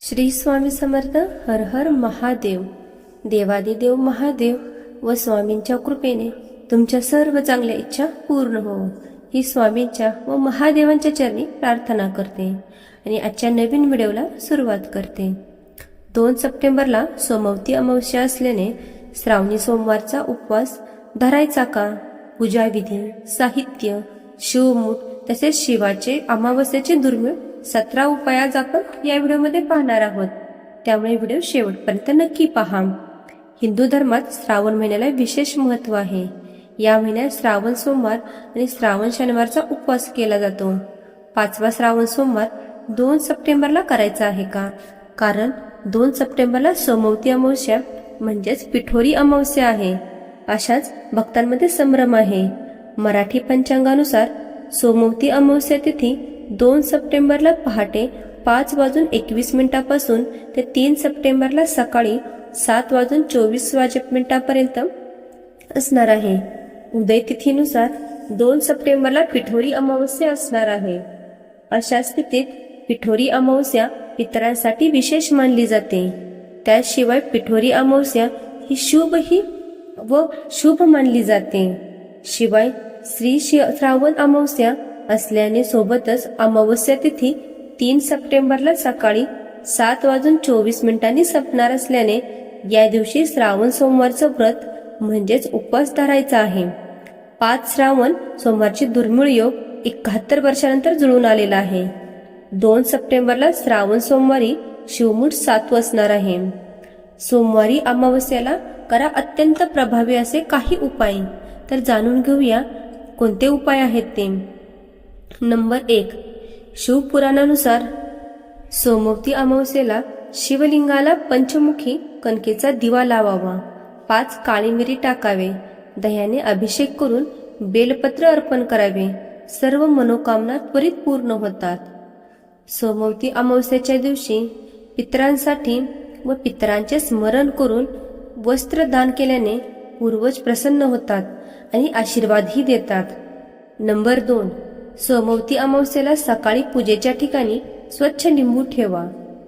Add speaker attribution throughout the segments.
Speaker 1: श्री स्वामी समर्थ हर हर महादेव. देवादिदेव महादेव व स्वामींच्या कृपेने तुमच्या सर्व चांगल्या इच्छा पूर्ण हो. ही स्वामींच्या व महादेवांच्या चरणी प्रार्थना करते आणि आजच्या नवीन व्हिडिओला सुरुवात करते. दोन सप्टेंबरला सोमवती अमावस्या असल्याने श्रावणी सोमवारचा उपवास धरायचा का? पूजाविधी साहित्य शिवमूठ तसेच शिवाचे अमावस्याचे दुर्मिळ सतरा उपाय आज आपण या व्हिडिओमध्ये पाहणार आहोत. त्यामुळे व्हिडिओ शेवटपर्यंत नक्की पहा. हिंदू धर्मात श्रावण महिन्याला विशेष महत्त्व आहे. या महिन्यात श्रावण सोमवार आणि श्रावण शनिवारचा उपवास केला जातो. पाचवा श्रावण सोमवार दोन सप्टेंबरला करायचा आहे का? कारण दोन सप्टेंबरला सोमवती अमावस्या म्हणजेच पिठोरी अमावस्या आहे. अशाच भक्तांमध्ये संभ्रम आहे. मराठी पंचांगानुसार सोमवती अमावस्या तिथी दोन सप्टेंबरला पहाटे पाच वाजून एकवीस मिनिटापासून ते तीन सप्टेंबरला सकाळी सात वाजून चोवीस वाजे मिनिटापर्यंत असणार आहे. उदय तिथीनुसार दोन सप्टेंबरला पिठोरी अमावस्या असणार आहे. अशा स्थितीत पिठोरी अमावस्या पितरांसाठी विशेष मानली जाते. त्याशिवाय पिठोरी अमावस्या ही शुभ ही व शुभ मानली जाते. शिवाय श्री शि- श्रावण अमावस्या असल्याने सोबतच अमावस्या तिथी तीन सप्टेंबरला सकाळी सात वाजून चोवीस मिनिटांनी संपणार असल्याने या दिवशी श्रावण सोमवारचं व्रत म्हणजेच उपवास धरायचा आहे. पाच श्रावण सोमवारची दुर्मिळ योग एकाहत्तर वर्षानंतर जुळून आलेला आहे. दोन सप्टेंबरला श्रावण सोमवारी शिवमूठ सातव असणार आहे. सोमवारी अमावस्याला करा अत्यंत प्रभावी असे काही उपाय. तर जाणून घेऊया कोणते उपाय आहेत ते. नंबर एक. शिवपुराणानुसार सोमवती अमावस्येला शिवलिंगाला पंचमुखी कणकेचा दिवा लावावा. पाच काळी मिरी टाकावे. दह्याने अभिषेक करून बेलपत्र अर्पण करावे. सर्व मनोकामना त्वरित पूर्ण होतात. सोमवती अमावस्याच्या दिवशी पितरांसाठी व पितरांचे स्मरण करून वस्त्र दान केल्याने पूर्वज प्रसन्न होतात आणि आशीर्वादही देतात. नंबर दोन. सोमवती अमावस्येला सकाळी पूजेच्या ठिकाणी स्वच्छ लिंबू ठेवा.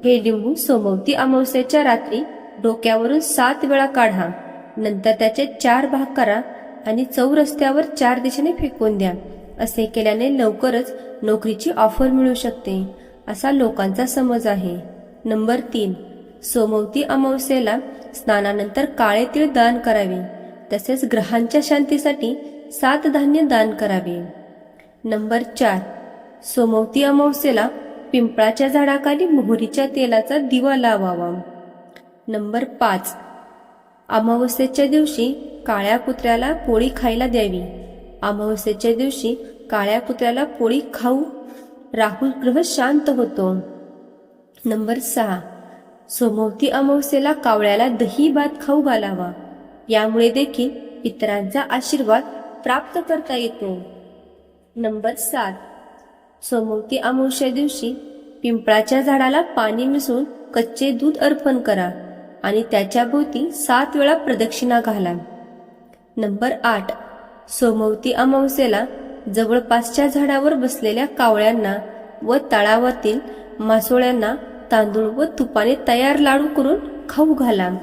Speaker 1: हे लिंबू सोमवती अमावस्येच्या रात्री डोक्यावरून सात वेळा काढा. नंतर त्याचे चार भाग करा आणि चौरस्त्यावर चार दिशेने फेकून द्या. असे केल्याने लवकरच नोकरीची ऑफर मिळू शकते. असा लोकांचा समज आहे. नंबर तीन. सोमवती अमावस्येला स्नानानंतर काळे तीळ दान करावे. तसेच ग्रहांच्या शांतीसाठी सात धान्य दान करावे. नंबर चार. सोमवती अमावस्येला पिंपळाच्या झाडाखाली मोहरीच्या तेलाचा दिवा लावावा. नंबर पाच. अमावस्येच्या दिवशी काळ्या कुत्र्याला पोळी खायला द्यावी. अमावस्येच्या दिवशी काळ्या कुत्र्याला पोळी खाऊ. राहुल ग्रह शांत होतो. नंबर सहा. सोमवती अमावस्येला कावळ्याला दही भात खाऊ घालावा. यामुळे देखील इतरांचा आशीर्वाद प्राप्त करता येतो. नंबर सात. सोमवती अमावस्या दिवशी पिंपळाच्या झाडाला पाणी मिसळून कच्चे दूध अर्पण करा आणि त्याच्या भोवती सात वेळा प्रदक्षिणा घाला. नंबर आठ. सोमवती अमावस्येला जवळपासच्या झाडावर बसलेल्या कावळ्यांना व तळावातील मासोळ्यांना तांदूळ व तुपाने तयार लाडू करून खाऊ घाला.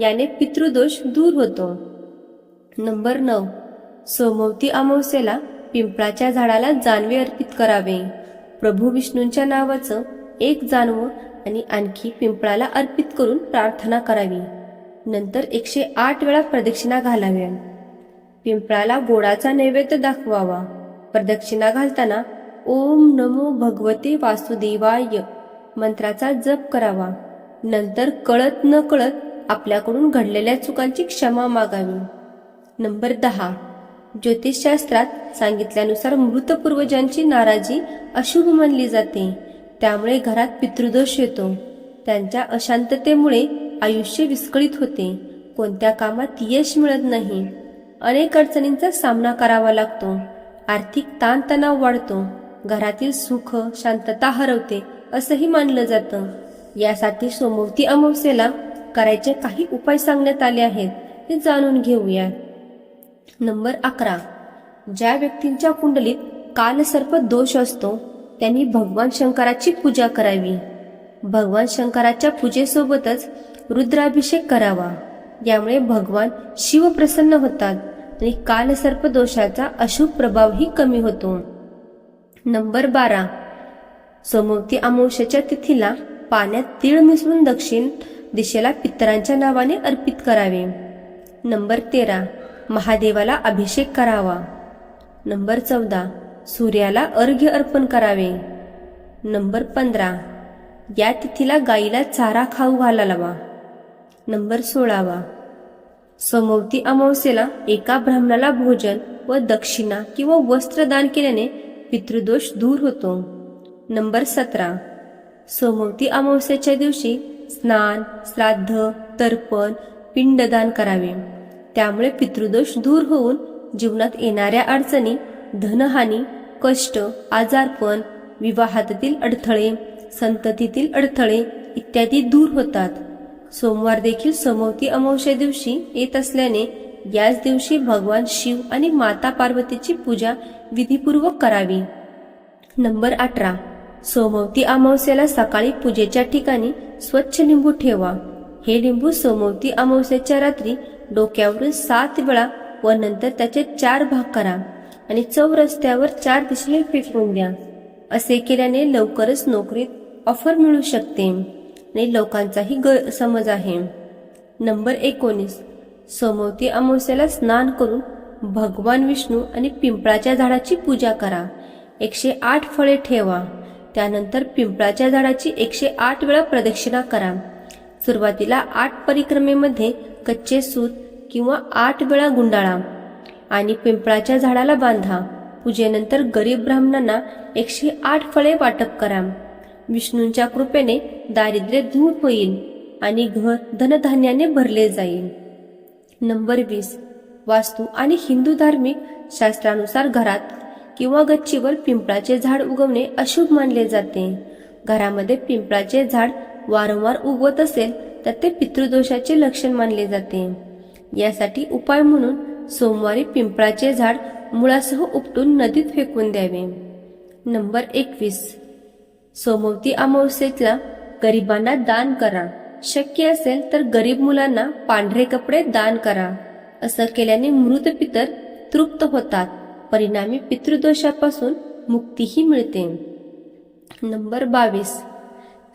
Speaker 1: याने पितृदोष दूर होतो. नंबर नऊ. सोमवती अमावस्येला पिंपळाच्या झाडाला जानवे अर्पित करावे. प्रभू विष्णूंच्या नावाचं एक जानवं आणि आणखी पिंपळाला अर्पित करून प्रार्थना करावी. नंतर एकशे आठ वेळा प्रदक्षिणा घालाव्या. पिंपळाला गोडाचा नैवेद्य दाखवावा. प्रदक्षिणा घालताना ओम नमो भगवते वासुदेवाय मंत्राचा जप करावा. नंतर कळत न कळत आपल्याकडून घडलेल्या चुकांची क्षमा मागावी. नंबर दहा. ज्योतिषशास्त्रात सांगितल्यानुसार मृत पूर्वजांची नाराजी अशुभ मानली जाते. त्यामुळे घरात पितृदोष येतो. त्यांच्या अशांततेमुळे आयुष्य विस्कळीत होते. कोणत्या कामात यश मिळत नाही. अनेक अडचणींचा सामना करावा लागतो. आर्थिक ताणतणाव वाढतो. घरातील सुख शांतता हरवते असंही मानलं जातं. यासाठी सोमवती अमावस्येला करायचे काही उपाय सांगण्यात आले आहेत ते जाणून घेऊया नंबर अकरा. ज्या व्यक्तींच्या कुंडलीत कालसर्प दोष असतो त्यांनी भगवान शंकराची पूजा करावी. भगवान शंकराच्या पूजेसोबतच रुद्राभिषेक करावा. यामुळे भगवान शिव प्रसन्न होतात आणि कालसर्प दोषाचा अशुभ प्रभावही कमी होतो. नंबर बारा. सोमवती अमावस्याच्या तिथीला पाण्यात तीळ मिसळून दक्षिण दिशेला पितरांच्या नावाने अर्पित करावे. नंबर तेरा. महादेवाला अभिषेक करावा. नंबर चौदा. सूर्याला अर्घ्य अर्पण करावे. नंबर पंधरा. या तिथीला गाईला चारा खाऊ घालावा नंबर सोळावा. समोवती अमावस्येला एका ब्राह्मणाला भोजन व दक्षिणा किंवा वस्त्र दान केल्याने पितृदोष दूर होतो. नंबर सतरा. सोमवती अमावस्येच्या दिवशी स्नान श्राद्ध तर्पण पिंडदान करावे. त्यामुळे पितृदोष दूर होऊन जीवनात येणाऱ्या अडचणी धनहानी कष्ट आजारपण विवाहातील अडथळे संततीतील अडथळे इत्यादी दूर होतात. सोमवार देखील सोमवती अमावस्या दिवशी येत असल्याने याच दिवशी भगवान शिव आणि माता पार्वतीची पूजा विधीपूर्वक करावी. नंबर अठरा. सोमवती अमावस्याला सकाळी पूजेच्या ठिकाणी स्वच्छ लिंबू ठेवा. हे लिंबू सोमवती अमावस्याच्या रात्री डोक्यावरून सात वेळा व नंतर त्याचे चार भाग करा आणि चौरस्त्यावर चार दिशेने फेकून द्या. असे केल्याने लवकरच नोकरीत ऑफर मिळू शकते आणि लोकांचाही गैरसमज आहे. नंबर एकोणीस. सोमवती अमावस्याला स्नान करून भगवान विष्णू आणि पिंपळाच्या झाडाची पूजा करा. एकशे आठ फळे ठेवा. त्यानंतर पिंपळाच्या झाडाची एकशे आठ वेळा प्रदक्षिणा करा. सुरुवातीला आठ परिक्रमेमध्ये कच्चे सूत किंवा आठ वेळा गुंडाळा आणि पिंपळाच्या झाडाला बांधा. पूजेनंतर गरीब ब्राह्मणांना एकशे आठ फळे वाटप करा. विष्णूंच्या कृपेने दारिद्र्य दूर होईल आणि घर धनधान्याने भरले जाईल. नंबर वीस. वास्तू आणि हिंदू धार्मिक शास्त्रानुसार घरात किंवा गच्चीवर पिंपळाचे झाड उगवणे अशुभ मानले जाते. घरामध्ये पिंपळाचे झाड वारंवार उगवत असेल तर ते पितृदोषाचे लक्षण मानले जाते. यासाठी उपाय म्हणून सोमवारी पिंपळाचे झाड मुळासह उपटून नदीत फेकून द्यावे. नंबर एकवीस. सोमवती अमावस्येला गरिबांना दान करा. शक्य असेल तर गरीब मुलांना पांढरे कपडे दान करा. असं केल्याने मृत पितर तृप्त होतात. परिणामी पितृदोषापासून मुक्तीही मिळते. नंबर बावीस.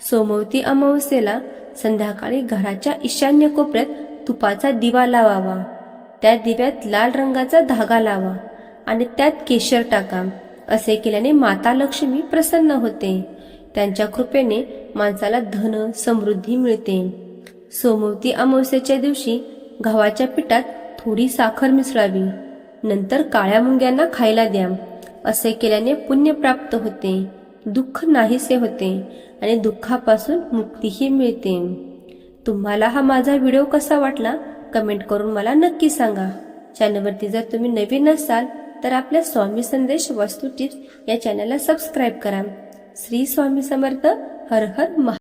Speaker 1: सोमवती अमावस्येला संध्याकाळी घराच्या ईशान्य कोपऱ्यात तुपाचा दिवा लावावा. त्या दिव्यात लाल रंगाचा धागा लावा आणि त्यात केशर टाका. असे केल्याने माता लक्ष्मी प्रसन्न होते. त्यांच्या कृपेने माणसाला धन समृद्धी मिळते. सोमवती अमावस्येच्या दिवशी गव्हाच्या पिठात थोडी साखर मिसळावी. नंतर काळ्या मुंग्यांना खायला द्या. असे केल्याने पुण्य प्राप्त होते. दुःख नाहीसे होते. आणि दुःखापासून मुक्तीही मिळते. तुम्हाला हा माझा व्हिडिओ कसा वाटला? कमेंट करून मला नक्की सांगा. चॅनलवरती जर तुम्ही नवीन असाल तर आपल्या स्वामी संदेश वास्तू टिप्स या चॅनलला सबस्क्राईब करा. श्री स्वामी समर्थ हर हर महा